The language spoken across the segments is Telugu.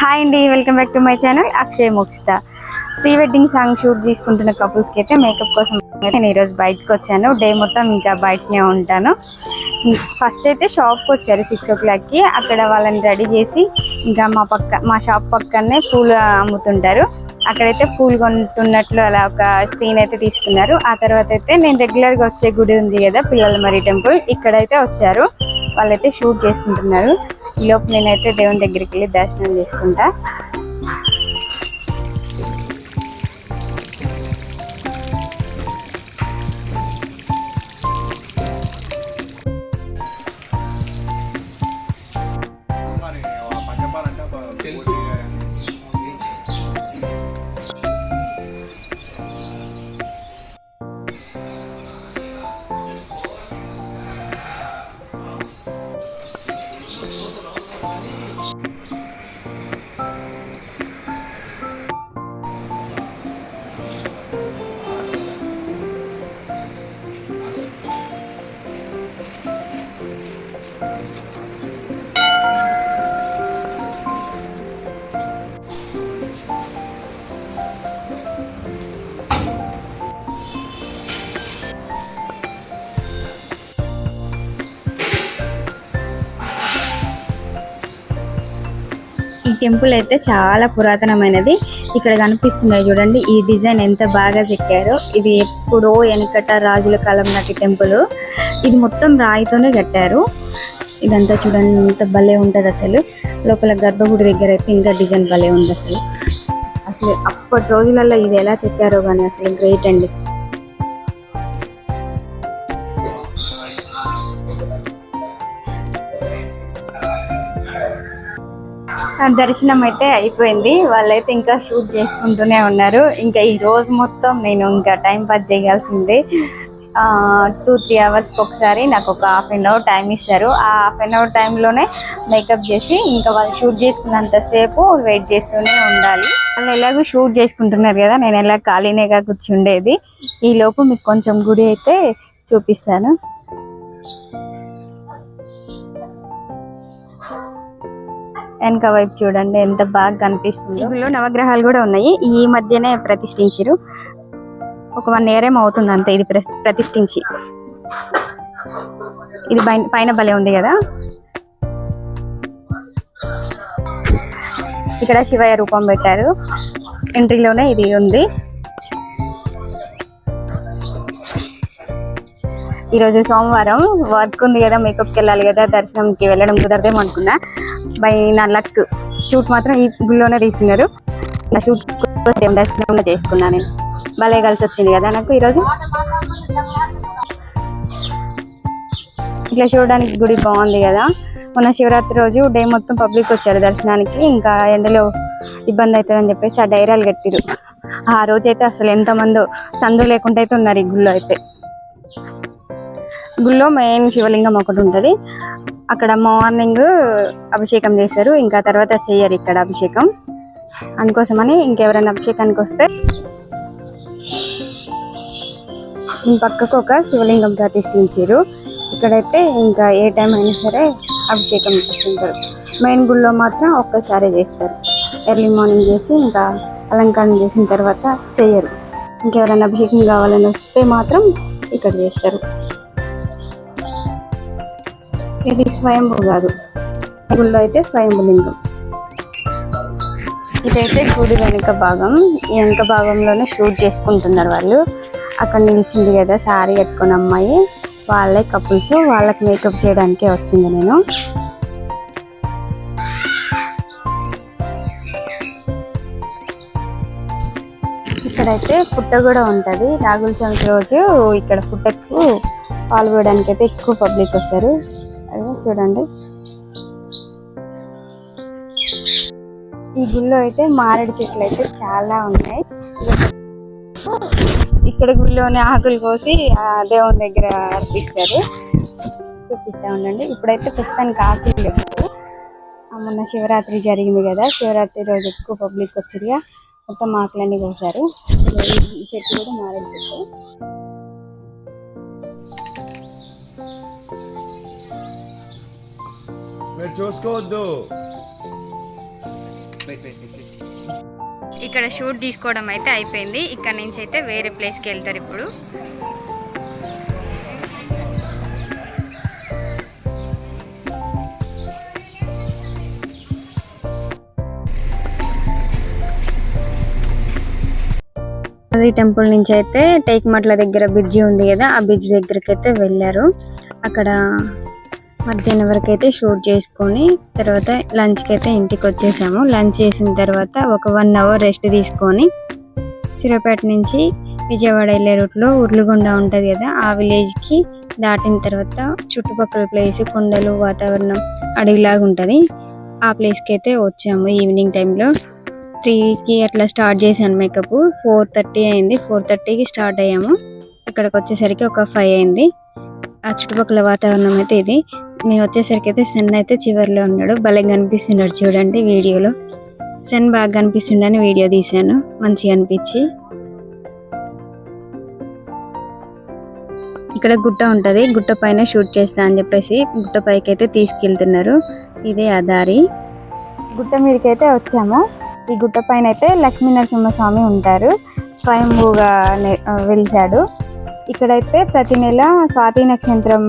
హాయ్ అండి welcome back to my channel Akshay Mokshita pre wedding song shoot తీసుకుంటున్న కపుల్స్కి అయితే మేకప్ కోసం నేను ఈరోజు బయటకు వచ్చాను. డే మొత్తం ఇంకా బయటనే ఉంటాను. ఫస్ట్ అయితే షాప్కి వచ్చారు సిక్స్ ఓ క్లాక్కి అక్కడ వాళ్ళని రెడీ చేసి ఇంకా మా పక్క మా షాప్ పక్కనే పూలు అమ్ముతుంటారు. అక్కడైతే పూలు కొంటున్నట్లు అలా ఒక సీన్ అయితే తీసుకున్నారు. ఆ తర్వాత అయితే నేను రెగ్యులర్గా వచ్చే గుడి ఉంది కదా పిల్లల మరి టెంపుల్ ఇక్కడైతే వచ్చారు. వాళ్ళైతే షూట్ చేసుకుంటున్నారు. ఈ లోపు నేనైతే దేవుని దగ్గరికి వెళ్ళి దర్శనం చేసుకుంటా. టెంపుల్ అయితే చాలా పురాతనమైనది. ఇక్కడ కనిపిస్తుంది చూడండి ఈ డిజైన్ ఎంత బాగా చెక్కారో. ఇది ఎప్పుడో వెనకట రాజుల కాలం నాటి టెంపుల్. ఇది మొత్తం రాయితోనే కట్టారు. ఇదంతా చూడండి ఎంత భలే ఉంటుంది అసలు. లోపల గర్భగుడి దగ్గర అయితే ఇంకా డిజైన్ భలే ఉంది అసలు. అసలు అప్పటి రోజులలో ఇది ఎలా చెక్కారో కానీ అసలు గ్రేట్ అండి. దర్శనం అయితే అయిపోయింది. వాళ్ళైతే ఇంకా షూట్ చేసుకుంటూనే ఉన్నారు. ఇంకా ఈ రోజు మొత్తం నేను ఇంకా టైం పాస్ చేయాల్సిందే. టూ త్రీ అవర్స్కి ఒకసారి నాకు ఒక హాఫ్ అన్ అవర్ టైం ఇస్తారు. ఆ హాఫ్ అన్ అవర్ టైంలోనే మేకప్ చేసి ఇంకా వాళ్ళు షూట్ చేసుకున్నంతసేపు వెయిట్ చేస్తూనే ఉండాలి. వాళ్ళు ఎలాగో షూట్ చేసుకుంటున్నారు కదా నేను ఎలా ఖాళీనేగా కూర్చుండేది. ఈ లోపు మీకు కొంచెం గుడి అయితే చూపిస్తాను. వెనక వైపు చూడండి ఎంత బాగా కనిపిస్తుంది. ఇందులో నవగ్రహాలు కూడా ఉన్నాయి. ఈ మధ్యనే ప్రతిష్ఠించారు ఒక వన్ ఇయర్ ఏమో అవుతుంది అంతే ఇది ప్రతిష్ఠించి. ఇది పైన పైన భలే ఉంది కదా. ఇక్కడ శివయ్య రూపం పెట్టారు. ఎంట్రీలోనే ఇది ఉంది. ఈరోజు సోమవారం వర్క్ ఉంది కదా మేకప్కి వెళ్ళాలి కదా దర్శనంకి వెళ్ళడం కుదరదేమో అనుకున్నా. బై నా లక్ షూట్ మాత్రం ఈ గుళ్ళోనే తీస్తున్నారు. నా షూట్ దర్శనం చేసుకున్నాను నేను. భలే కలిసి వచ్చింది కదా నాకు ఈరోజు. ఇట్లా చూడడానికి గుడి బాగుంది కదా. మొన్న శివరాత్రి రోజు డే మొత్తం పబ్లిక్ వచ్చారు దర్శనానికి. ఇంకా ఎండలో ఇబ్బంది అవుతుందని చెప్పేసి ఆ డైరాలు కట్టిరు ఆ రోజు అయితే అసలు ఎంతమందో సందు లేకుండా అయితే ఉన్నారు ఈ గుళ్ళో అయితే. గుళ్ళో మెయిన్ శివలింగం ఒకటి ఉంటుంది. అక్కడ మార్నింగ్ అభిషేకం చేస్తారు ఇంకా తర్వాత చేయరు ఇక్కడ అభిషేకం. అందుకోసమని ఇంకెవరైనా అభిషేకానికి వస్తే ఈ పక్కకు ఒక శివలింగం ప్రతిష్ఠించారు. ఇక్కడైతే ఇంకా ఏ టైం అయినా సరే అభిషేకం చేస్తుంటారు. మెయిన్ గుళ్ళో మాత్రం ఒక్కసారి చేస్తారు. ఎర్లీ మార్నింగ్ చేసి ఇంకా అలంకరణ చేసిన తర్వాత చేయరు. ఇంకెవరైనా అభిషేకం కావాలని వస్తే మాత్రం ఇక్కడ చేస్తారు. ఇది స్వయంభూ కాదు గుళ్ళో అయితే స్వయంభూ లింగం. ఇదైతే గుడి వెనుక భాగం. ఈ వెనుక భాగంలోనే షూట్ చేసుకుంటున్నారు వాళ్ళు. అక్కడ నిలిచింది కదా సారీ కట్టుకున్న అమ్మాయి. వాళ్ళే కపుల్స్. వాళ్ళకి మేకప్ చేయడానికే వచ్చింది నేను. ఇక్కడైతే పుట్ట కూడా ఉంటుంది. రాగుల చవితి రోజు ఇక్కడ పుట్టకు పాల్గొనడానికి అయితే ఎక్కువ పబ్లిక్ వస్తారు. అదే చూడండి. ఈ గుళ్ళో అయితే మారేడు చెట్లు అయితే చాలా ఉన్నాయి. ఇక్కడ గుళ్ళోనే ఆకులు కోసి దేవుని దగ్గర అర్పిస్తారు. చూపిస్తూ ఉండండి. ఇప్పుడైతే ప్రస్తుతానికి ఆకులు లేవు. మొన్న శివరాత్రి జరిగింది కదా. శివరాత్రి రోజు ఎక్కువ పబ్లిక్ వచ్చిగా మొత్తం ఆకులన్నీ కోసారు. చెట్టు కూడా మారేడు చెట్టు. మీరు చూసుకోవద్దు. ఇక్కడ షూట్ తీసుకోవడం అయితే అయిపోయింది. ఇక్కడ నుంచి అయితే వేరే ప్లేస్కి వెళ్తారు ఇప్పుడు. టెంపుల్ నుంచి అయితే టేక్మట్ల దగ్గర బ్రిడ్జి ఉంది కదా ఆ బ్రిడ్జ్ దగ్గరికి అయితే వెళ్ళారు. అక్కడ మధ్యాహ్నం వరకు అయితే షూట్ చేసుకొని తర్వాత లంచ్కి అయితే ఇంటికి వచ్చేసాము లంచ్ చేసిన తర్వాత ఒక వన్ అవర్ రెస్ట్ తీసుకొని సూర్యాపేట నుంచి విజయవాడ వెళ్ళే రూట్లో ఉర్లుగొండ ఉంటుంది కదా ఆ విలేజ్కి దాటిన తర్వాత చుట్టుపక్కల ప్లేస్ కొండలు వాతావరణం అడవిలాగా ఉంటుంది ఆ ప్లేస్కి అయితే వచ్చాము ఈవినింగ్ టైంలో. త్రీకి అట్లా స్టార్ట్ చేశాను మేకప్. ఫోర్ థర్టీ అయింది. ఫోర్ థర్టీకి స్టార్ట్ అయ్యాము. ఇక్కడికి వచ్చేసరికి ఒక ఫైవ్ అయింది. ఆ చుట్టుపక్కల వాతావరణం అయితే ఇది. మేము వచ్చేసరికి అయితే సన్ అయితే చివరిలో ఉన్నాడు. భలే కనిపిస్తున్నాడు చూడండి వీడియోలో. సన్ బాగా కనిపిస్తుండని వీడియో తీశాను. మంచిగా అనిపించి. ఇక్కడ గుట్ట ఉంటది. గుట్ట పైన షూట్ చేస్తా అని చెప్పేసి గుట్ట పైకి అయితే తీసుకెళ్తున్నారు. ఇదే ఆ దారి. గుట్ట మీదకి అయితే వచ్చాము. ఈ గుట్ట పైన అయితే లక్ష్మీ నరసింహస్వామి ఉంటారు. స్వయంభూగా నె- వెలిశాడు. ఇక్కడైతే ప్రతి నెల స్వాతి నక్షత్రం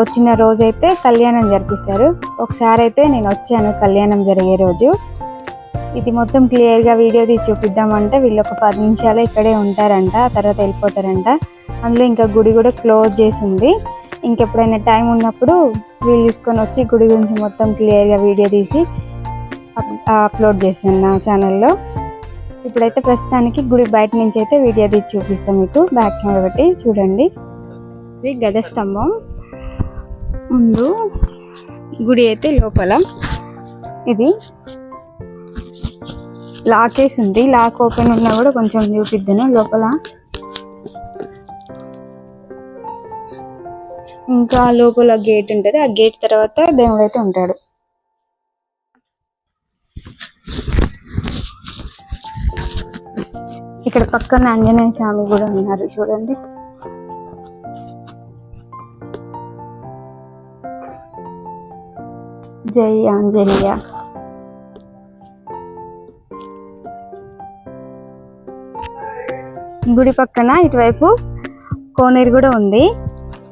వచ్చిన రోజైతే కళ్యాణం జరిపిస్తారు. ఒకసారి అయితే నేను వచ్చాను కళ్యాణం జరిగే రోజు. ఇది మొత్తం క్లియర్గా వీడియో తీసి చూపిద్దామంటే వీళ్ళు ఒక పది నిమిషాలు ఇక్కడే ఉంటారంట తర్వాత వెళ్ళిపోతారంట. అందులో ఇంకా గుడి కూడా క్లోజ్ చేసింది. ఇంకెప్పుడైనా టైం ఉన్నప్పుడు వీళ్ళు తీసుకొని వచ్చి గుడి గురించి మొత్తం క్లియర్గా వీడియో తీసి అప్లోడ్ చేస్తాను నా ఛానల్లో. ఇప్పుడైతే ప్రస్తుతానికి గుడి బయట నుంచి అయితే వీడియో తీసి చూపిస్తాం మీకు. బ్యాక్ కెమెరా పెట్టి చూడండి. ఇది గద స్తంభం. ముందు గుడి అయితే లోపల. ఇది లాక్ ఉంది. లాక్ ఓపెన్ ఉన్నా కూడా కొంచెం చూపిద్దాను లోపల. ఇంకా లోపల గేట్ ఉంటది. ఆ గేట్ తర్వాత దేవుడు అయితే ఉంటాడు. ఇక్కడ పక్కన ఆంజనేయ స్వామి కూడా ఉన్నారు చూడండి. జై ఆంజనేయ. గుడి పక్కన ఇటువైపు కోనేరు కూడా ఉంది.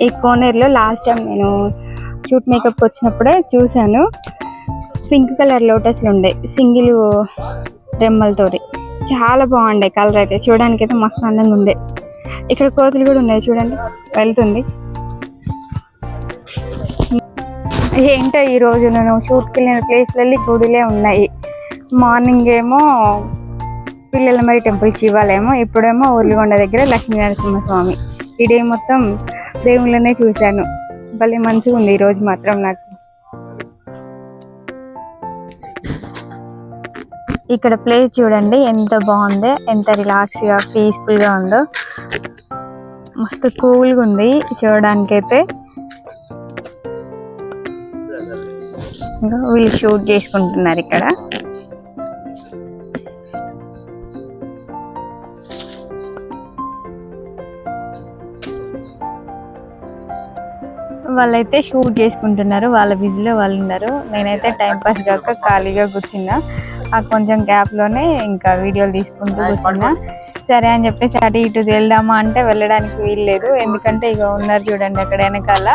ఈ కోనేరులో లాస్ట్ టైం నేను షూట్ మేకప్ వచ్చినప్పుడే చూశాను. పింక్ కలర్ లోటస్లు ఉండే సింగిల్ రెమ్మలతోటి. చాలా బాగుండే కలర్ అయితే. చూడడానికి అయితే మస్తు అందంగా ఉండే. ఇక్కడ కోతులు కూడా ఉన్నాయి చూడండి. వెళ్తుంది. ఏంటో ఈ రోజు నేను షూట్కి వెళ్ళిన ప్లేస్లలో గుడిలే ఉన్నాయి. మార్నింగ్ ఏమో పిల్లల మరి టెంపుల్ శివాలయము ఇప్పుడేమో ఉర్లిగొండ దగ్గర లక్ష్మీ నరసింహస్వామి. ఈ డే మొత్తం దేవుళ్ళనే చూశాను. భలే మంచిగా ఉంది ఈ రోజు మాత్రం నాకు. ఇక్కడ ప్లేస్ చూడండి ఎంత బాగుందో ఎంత రిలాక్స్గా గా ఉందో. మస్తు కూల్గా ఉంది చూడడానికి అయితే ఇంకా వీళ్ళు షూట్ చేసుకుంటున్నారు ఇక్కడ. వాళ్ళైతే షూట్ చేసుకుంటున్నారు వాళ్ళ బిజీలో వాళ్ళు ఉన్నారు. నేనైతే టైం పాస్ కాక ఖాళీగా కూర్చున్నా. ఆ కొంచెం గ్యాప్లోనే ఇంకా వీడియోలు తీసుకుంటూ కూర్చున్నా. సరే అని చెప్పేసి అటు ఇటు వెళ్దామా అంటే వెళ్ళడానికి వీలు లేదు. ఎందుకంటే ఇక ఉన్నారు చూడండి అక్కడ వెనకాల.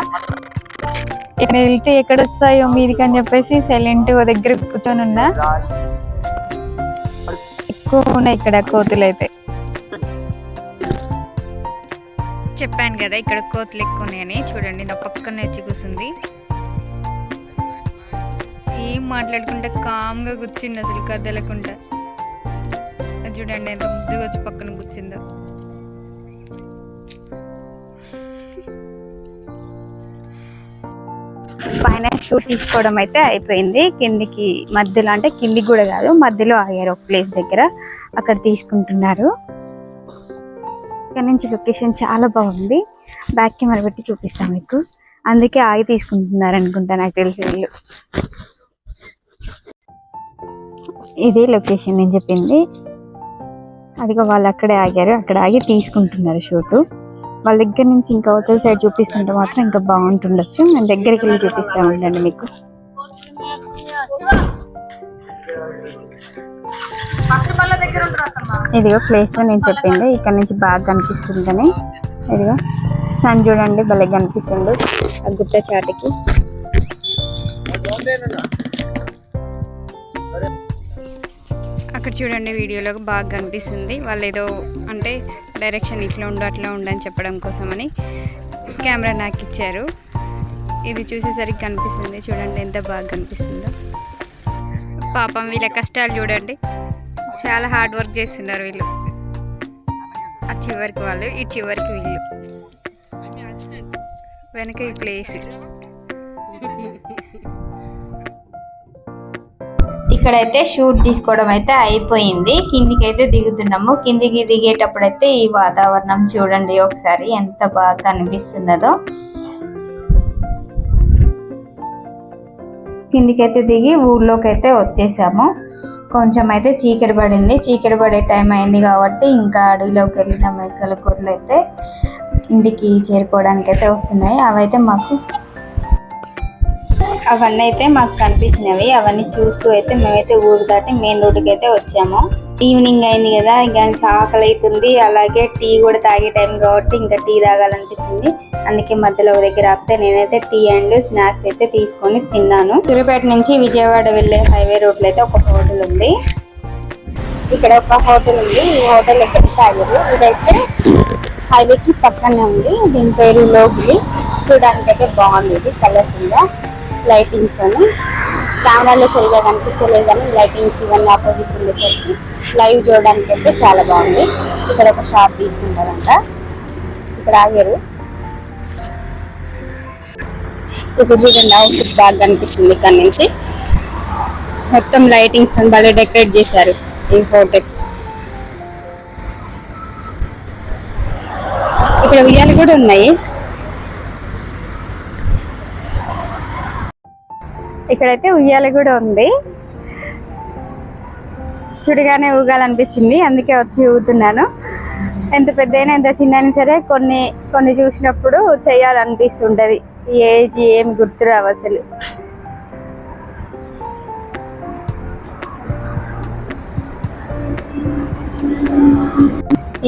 ఇక్కడ వెళ్తే ఎక్కడ వస్తాయో మీదికి అని చెప్పేసి సైలెంట్ దగ్గర కూర్చొని ఉన్నా. ఎక్కువ ఉన్నాయి ఇక్కడ కోతులు అయితే. చెప్పాను కదా ఇక్కడ కోతులు ఎక్కువ ఉన్నాయని. చూడండి నా పక్కన వచ్చి కూర్చుంది. మాట్లాడుకుంటే కామ్గా కూర్చుంది అసలు కదలకుండా. అది చూడండి ఎంత ముద్దుగా వచ్చి పక్కన కూర్చుందో. పైన షూట్ తీసుకోవడం అయితే అయిపోయింది. కిందికి మధ్యలో అంటే కిందికి కూడా కాదు మధ్యలో ఆగారు ఒక ప్లేస్ దగ్గర. అక్కడ తీసుకుంటున్నారు. ఇక్కడ నుంచి లొకేషన్ చాలా బాగుంది. బ్యాక్ కెమెరా పెట్టి చూపిస్తాం మీకు. అందుకే ఆగి తీసుకుంటున్నారు అనుకుంటా నాకు తెలిసి వీళ్ళు. ఇది లొకేషన్ నేను చెప్పింది. అదిగో వాళ్ళు అక్కడే ఆగారు. అక్కడ ఆగి తీసుకుంటున్నారు షూట్. వాళ్ళ దగ్గర నుంచి ఇంకా అవతల సైడ్ చూపిస్తుంటే మాత్రం ఇంకా బాగుంటుండొచ్చు. నేను దగ్గరికి వెళ్ళి చూపిస్తా ఉండండి మీకు. ఇదిగో ప్లేస్ నేను చెప్పింది. ఇక్కడ నుంచి బాగా కనిపిస్తుందని. ఇదిగో సన్ చూడండి భలే కనిపిస్తుంది. ఆ గుట్ట చాటుకి. అక్కడ చూడండి వీడియోలో బాగా కనిపిస్తుంది. వాళ్ళు ఏదో అంటే డైరెక్షన్ ఇట్లా ఉండు అట్లా ఉండని చెప్పడం కోసమని కెమెరా నాకు ఇచ్చారు. ఇది చూసేసరికి కనిపిస్తుంది. చూడండి ఎంత బాగా కనిపిస్తుందో. పాపం వీళ్ళ కష్టాలు చూడండి. చాలా హార్డ్ వర్క్ చేస్తున్నారు వీళ్ళు. ఆ చివరికి వాళ్ళు ఈ చివరికి వీళ్ళు. వెనక ఈ ప్లేస్ ఇక్కడైతే షూట్ తీసుకోవడం అయితే అయిపోయింది. కిందికి అయితే దిగుతున్నాము. కిందికి దిగేటప్పుడు అయితే ఈ వాతావరణం చూడండి ఒకసారి ఎంత బాగా కనిపిస్తున్నదో. కిందికైతే దిగి ఊర్లోకి అయితే వచ్చేసాము. కొంచెం అయితే చీకటి పడింది. చీకటి పడే టైం అయింది కాబట్టి ఇంకా అడవిలోకి వెళ్ళిన మేకల కూరలు అయితే ఇంటికి చేరుకోవడానికి అయితే వస్తున్నాయి. అవైతే మాకు అవన్నీ అయితే మాకు కనిపించినవి. అవన్నీ చూస్తూ అయితే మేమైతే ఊరు దాటి మెయిన్ రోడ్డుకి అయితే వచ్చాము. ఈవినింగ్ అయింది కదా ఇంకా ఆకలి అవుతుంది. అలాగే టీ కూడా తాగే టైం కాబట్టి ఇంకా టీ తాగాలనిపించింది. అందుకే మధ్యలో ఒక దగ్గర ఆపితే నేనైతే టీ అండ్ స్నాక్స్ అయితే తీసుకొని తిన్నాను. తిరుపేట నుంచి విజయవాడ వెళ్ళే హైవే రోడ్లో అయితే ఒక హోటల్ ఉంది. ఇక్కడ ఒక హోటల్ ఉంది. ఈ హోటల్ ఎక్కడ తాగారు? ఇదైతే హైవేకి పక్కనే ఉంది. దీని పేరు లోగిలి చూడడానికి అయితే బాగుంది. ఇది కలర్ఫుల్ లైటింగ్స్ తోని. కెమెరాలో సరిగా కనిపిస్తలేదు కానీ లైటింగ్స్ ఇవన్నీ ఆపోజిట్ ఉండేసరికి లైవ్ చూడడానికి అయితే చాలా బాగుంది. ఇక్కడ ఒక షాప్ తీసుకుంటారంట. ఇక్కడ ఆగారు. ఇప్పుడు చూడండి అవుట్ఫిట్ బాగా కనిపిస్తుంది ఇక్కడ నుంచి. మొత్తం లైటింగ్స్తో బాగా డెకరేట్ చేశారు ఈ హోటల్ ఇక్కడ ఉయ్యాలు కూడా ఉన్నాయి. ఇక్కడైతే ఉయ్యాల కూడా ఉంది. చూడగానే ఊగాలనిపించింది అందుకే వచ్చి ఊగుతున్నాను. ఎంత పెద్ద అయినా ఎంత చిన్న అయినా సరే కొన్ని కొన్ని చూసినప్పుడు చేయాలనిపిస్తుంటది. ఈ ఏజ్ ఏం గుర్తురావు అసలు.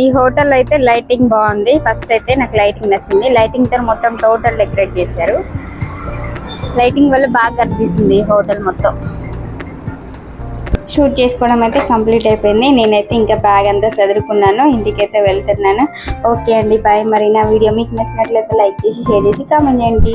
ఈ హోటల్ అయితే లైటింగ్ బాగుంది. ఫస్ట్ అయితే నాకు లైటింగ్ నచ్చింది. లైటింగ్తో మొత్తం టోటల్ డెకరేట్ చేశారు. లైటింగ్ వల్ల బాగా కనిపిస్తుంది హోటల్ మొత్తం. షూట్ చేసుకోవడం అయితే కంప్లీట్ అయిపోయింది. నేనైతే ఇంకా బ్యాగ్ అంతా చదువుకున్నాను ఇంటికైతే వెళ్తున్నాను. ఓకే అండి బాయ్. మరి నా వీడియో మీకు నచ్చినట్లయితే లైక్ చేసి షేర్ చేసి కామెంట్ చేయండి.